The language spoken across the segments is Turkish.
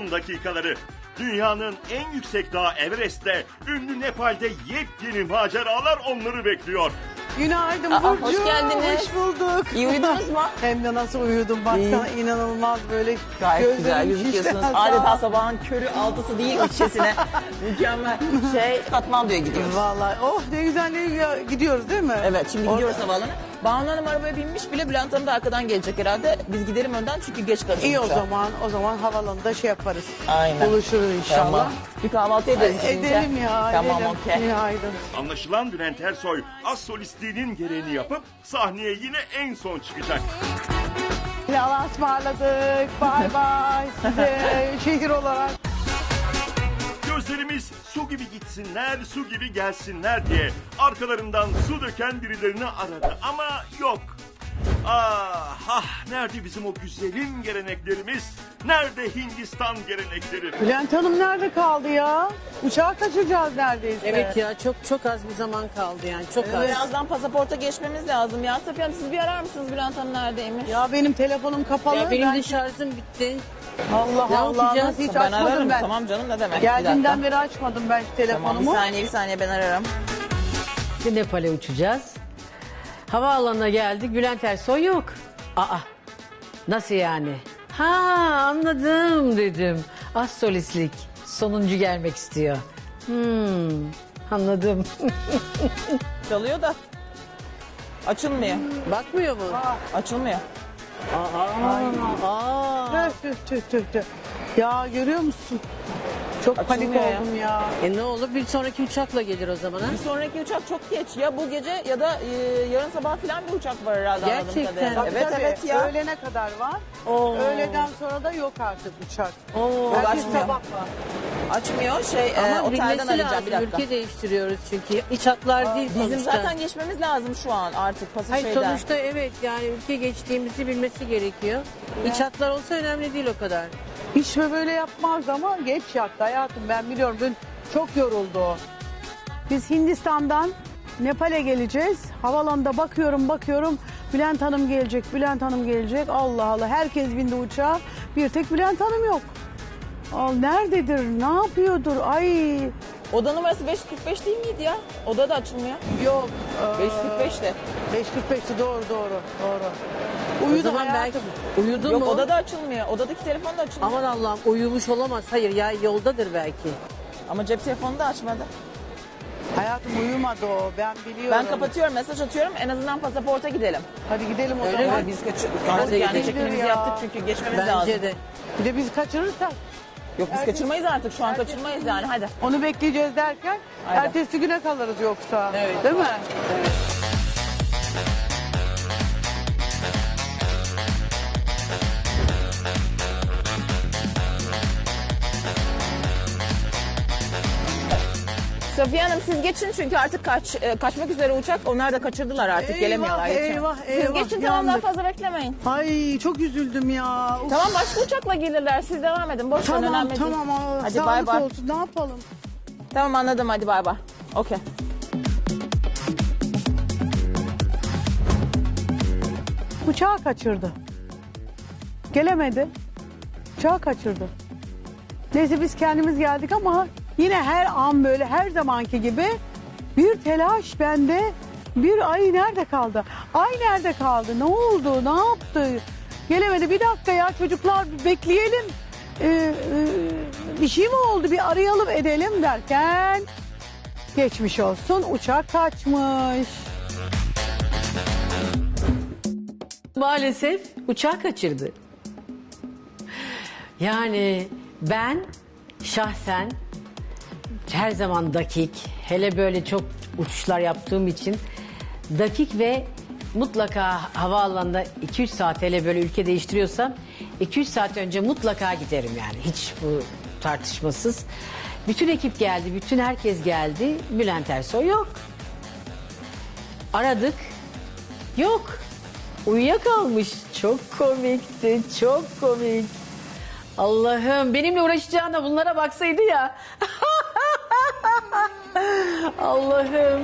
son dakikaları. Dünyanın en yüksek dağı Everest'te, ünlü Nepal'de yepyeni maceralar onları bekliyor. Günaydın Aa, Burcu. hoş geldiniz. Hoş bulduk. İyi uyudunuz mu? Hem de nasıl uyudum baksana inanılmaz böyle Gayet güzel gözlerim gözüküyorsunuz. şişten Adeta sağ- sabahın körü altısı değil üçesine. Mükemmel. Şey Katmandu'ya gidiyoruz. Vallahi oh ne güzel ne güzel gidiyoruz değil mi? Evet şimdi Orada- gidiyoruz havaalanına. Banu Hanım arabaya binmiş bile Bülent Hanım da arkadan gelecek herhalde. Biz gidelim önden çünkü geç kalacağız. İyi o uçağa. zaman o zaman havalanında şey yaparız. Aynen. Buluşuruz inşallah. Tamam. Bir kahvaltı ederiz. gidince. Edelim ya Tamam edelim. okey. Günaydın. Anlaşılan Bülent Ersoy az solistliğinin gereğini yapıp sahneye yine en son çıkacak. Allah'a ısmarladık. Bay bay size şehir olarak. Gözlerimiz su gibi gitsinler, su gibi gelsinler diye arkalarından su döken birilerini aradı ama yok. Ah, ah nerede bizim o güzelim geleneklerimiz? Nerede Hindistan gelenekleri? Bülent Hanım nerede kaldı ya? Uçağa kaçıracağız neredeyse. Evet ya çok çok az bir zaman kaldı yani çok az. Birazdan pasaporta geçmemiz lazım ya. Safiye Hanım siz bir arar mısınız Bülent Hanım neredeymiş? Ya benim telefonum kapalı. Ya benim Ben- de şarjım bitti. Allah Ne Allah yapacağız? nasıl hiç ben açmadım ararım. ben. Tamam canım ne demek. Bir dakika. Geldiğinden beri açmadım ben şu Tamam bir telefonumu. saniye bir saniye ben ararım. Şimdi Nepal'e uçacağız. Havaalanına geldik. Bülent Ersoy yok. Aa nasıl yani? Ha anladım dedim. Az solistlik. Sonuncu gelmek istiyor. Hmm, anladım. Çalıyor da. Açılmıyor. Bakmıyor mu? Açılmıyor. Aa. Tüh tüh tüh tüh tüh. Ya görüyor musun? Çok panik Açılmıyor ya. oldum ya. E ne olur bir sonraki uçakla gelir o zaman ha? Bir sonraki uçak çok geç. Ya bu gece ya da e, yarın sabah falan bir uçak var herhalde anladığım Gerçekten. kadarıyla. Tabii, Evet tabii. evet ya. Öğlene kadar var. Oo. Öğleden sonra da yok artık uçak. Oo. Belki açmıyor. sabah var. Açmıyor. Şey e, Ama otelden bilmesi arayacağım lazım. bir dakika. Ülke değiştiriyoruz çünkü. İç hatlar değil Bizim sonuçta. zaten geçmemiz lazım şu an artık pası Hayır şeyden. sonuçta evet yani ülke geçtiğimizi bilmesi gerekiyor. İç hatlar olsa önemli değil o kadar. Hiç böyle yapmaz ama geç yattı hayatım ben biliyorum. Dün çok yoruldu o. Biz Hindistan'dan Nepal'e geleceğiz. Havalanında bakıyorum bakıyorum. Bülent Hanım gelecek, Bülent Hanım gelecek. Allah Allah herkes bindi uçağa. Bir tek Bülent Hanım yok. Al nerededir? Ne yapıyordur? Ay Oda numarası 545 değil miydi ya? Oda da açılmıyor. yok. 545 de. 5.45'ti doğru doğru doğru. Uyudu zaman belki hayatım. uyudu Yok mu? oda da açılmıyor. Odadaki telefon da açılmıyor. Aman Allah'ım uyumuş olamaz. Hayır ya yoldadır belki. Ama cep telefonu da açmadı. Hayatım uyumadı o ben biliyorum. Ben kapatıyorum mesaj atıyorum en azından pasaporta gidelim. Hadi gidelim o Öyle zaman. mi? Biz kaçırdık. Yani gidelim çekimimizi ya. yaptık çünkü geçmemiz lazım. Bence de. Bir de biz kaçırırsak Yok biz kaçırmayız artık şu an kaçırmayız yani hadi. onu bekleyeceğiz derken Aynen. ertesi güne kalırız yoksa. Evet. Değil mi? Safiye Hanım siz geçin çünkü artık kaç, e, kaçmak üzere uçak. Onlar da kaçırdılar artık Eyvah, gelemiyorlar. yetişemez. eyvah, Siz eyvah, geçin tamam daha yandık. fazla beklemeyin. Ay çok üzüldüm ya. Uf. Tamam başka uçakla gelirler siz devam edin. Boş verin Tamam önemli değil. tamam. aa, Hadi Sağlık bay bay. olsun ne yapalım? Tamam anladım hadi bay bay. Okey. Uçağı kaçırdı. Gelemedi. Uçağı kaçırdı. Neyse biz kendimiz geldik ama yine her an böyle her zamanki gibi bir telaş bende. Bir ay nerede kaldı? Ay nerede kaldı? Ne oldu? Ne yaptı? Gelemedi. Bir dakika ya çocuklar bekleyelim. Ee, e, bir şey mi oldu? Bir arayalım edelim derken geçmiş olsun. Uçak kaçmış. Maalesef uçağı kaçırdı. Yani ben şahsen her zaman dakik, hele böyle çok uçuşlar yaptığım için dakik ve mutlaka havaalanında 2-3 saat hele böyle ülke değiştiriyorsam 2-3 saat önce mutlaka giderim yani hiç bu tartışmasız. Bütün ekip geldi, bütün herkes geldi. Bülent Ersoy yok. Aradık. Yok. Uyuyakalmış. Çok komikti. Çok komik. Allah'ım benimle uğraşacağına bunlara baksaydı ya. Allah'ım.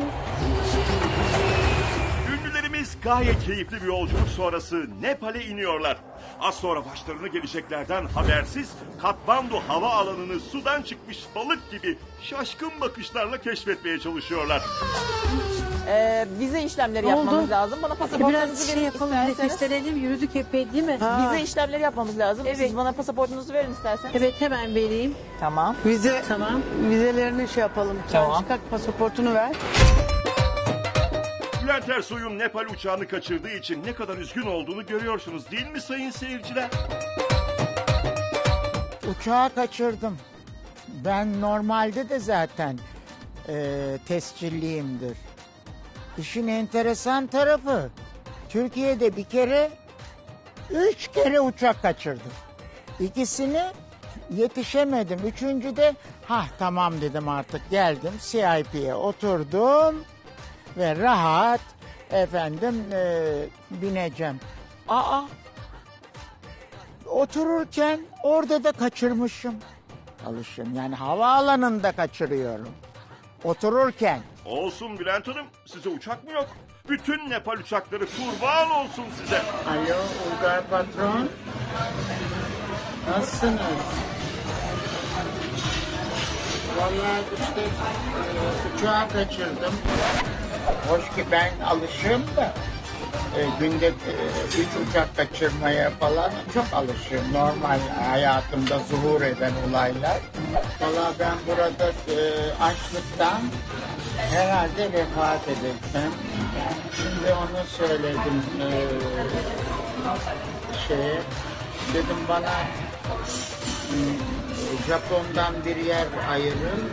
Ünlülerimiz gayet keyifli bir yolculuk sonrası Nepal'e iniyorlar. Az sonra başlarına geleceklerden habersiz Katmandu hava alanını sudan çıkmış balık gibi şaşkın bakışlarla keşfetmeye çalışıyorlar. Ee, vize işlemleri Ne yapmamız oldu? lazım. Bana pasaportunuzu verin isterseniz. nefeslenelim yürüdük epey değil mi? Ha. Vize işlemleri yapmamız lazım. Evet. Siz bana pasaportunuzu verin isterseniz. Evet hemen vereyim. Tamam. Vize, Tamam. vizelerini şey yapalım. Tamam. Sen çıkart pasaportunu ver. Bülent Ersoy'un Nepal uçağını kaçırdığı için ne kadar üzgün olduğunu görüyorsunuz değil mi sayın seyirciler? Uçağı kaçırdım. Ben normalde de zaten e, tescilliyimdir. İşin enteresan tarafı Türkiye'de bir kere üç kere uçak kaçırdım. İkisini yetişemedim. Üçüncüde ha tamam dedim artık geldim CIP'ye oturdum ve rahat efendim e, bineceğim. Aa otururken orada da kaçırmışım. Alışım yani havaalanında kaçırıyorum. Otururken. Olsun Bülent Hanım size uçak mı yok? Bütün Nepal uçakları kurban olsun size. Alo Ulgar patron. Nasılsınız? Vallahi işte e, uçağı kaçırdım. Hoş ki ben alışığım da e, günde e, üç uçak kaçırmaya falan çok alışığım. Normal hayatımda zuhur eden olaylar. Vallahi ben burada e, açlıktan herhalde vefat edeceğim. Şimdi onu söyledim e, şeye. Dedim bana hmm, Japon'dan bir yer ayırın.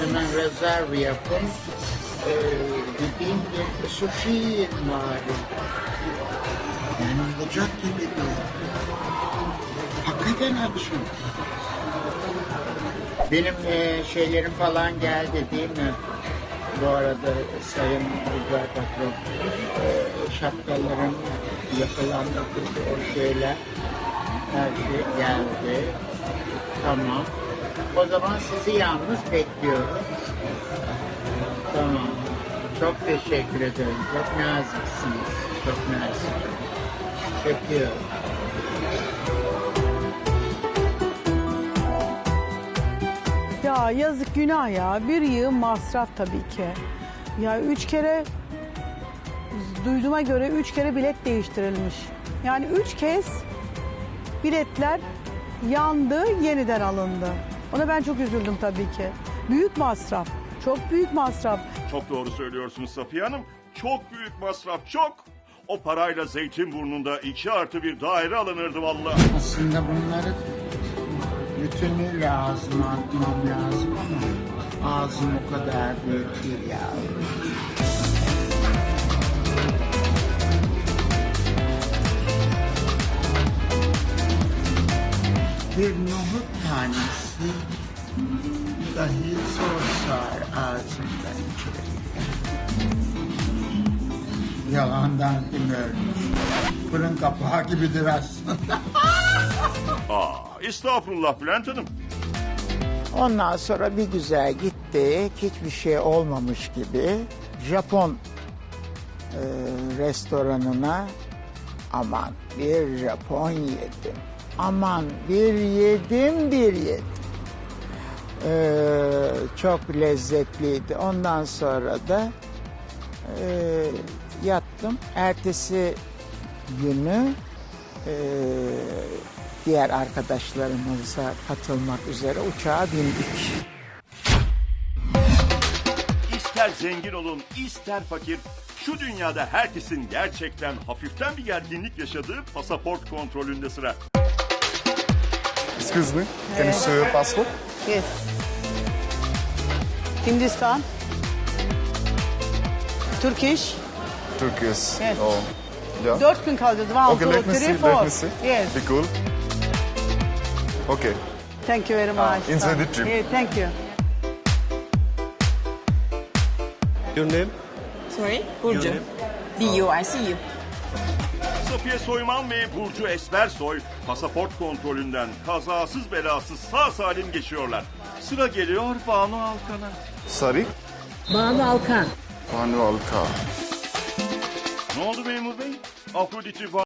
Hemen rezerv yapın. E, sushi yiyin bari. Yani olacak gibi değil. Hakikaten açım. Benim e, şeylerim falan geldi değil mi? Bu arada Sayın Rüzgar Patron, e, şapkalarım yapılandı o şeyler, her şey geldi. Tamam. O zaman sizi yalnız bekliyorum. Tamam. Çok teşekkür ederim. Çok naziksiniz. Çok nazik. Öpüyorum. Ya yazık günah ya. Bir yığın masraf tabii ki. Ya üç kere duyduğuma göre üç kere bilet değiştirilmiş. Yani üç kez biletler yandı, yeniden alındı. Ona ben çok üzüldüm tabii ki. Büyük masraf. Çok büyük masraf. Çok doğru söylüyorsunuz Safiye Hanım. Çok büyük masraf çok. O parayla Zeytinburnu'nda iki artı bir daire alınırdı valla. Aslında bunları bütünüyle ağzıma atmam lazım ama ağzım o kadar büyük değil ya. Bir nohut tanesi dahi zor sığar ağzımdan içeri. Yalandan kim ölmüş? Fırın kapağı gibidir aslında. Aa, estağfurullah Bülent Hanım. Ondan sonra bir güzel gittik. Hiçbir şey olmamış gibi. Japon e, restoranına aman bir Japon yedim. Aman bir yedim bir yedim. E, çok lezzetliydi. Ondan sonra da e, yattım. Ertesi günü e, diğer arkadaşlarımıza katılmak üzere uçağa bindik. İster zengin olun, ister fakir. Şu dünyada herkesin gerçekten hafiften bir gerginlik yaşadığı pasaport kontrolünde sıra. Excuse me, can you show your passport? Yes. Hindistan. Turkish. Turkish. Yes. Oh, yeah. Dört gün kalacağız. One, Okay, two, let me three, see. four. Let me see. Yes. Be cool. Okay. Thank you very Ah, much. inside the trip. Yeah, thank you. Your name? Sorry? Burcu. D-U, I see you. Safiye Soyman ve Burcu Esmersoy pasaport kontrolünden kazasız belasız sağ salim geçiyorlar. Sıra geliyor Banu Alkan'a. Sorry? Banu Alkan. Banu Alka. Ne oldu memur bey? Afrodit'i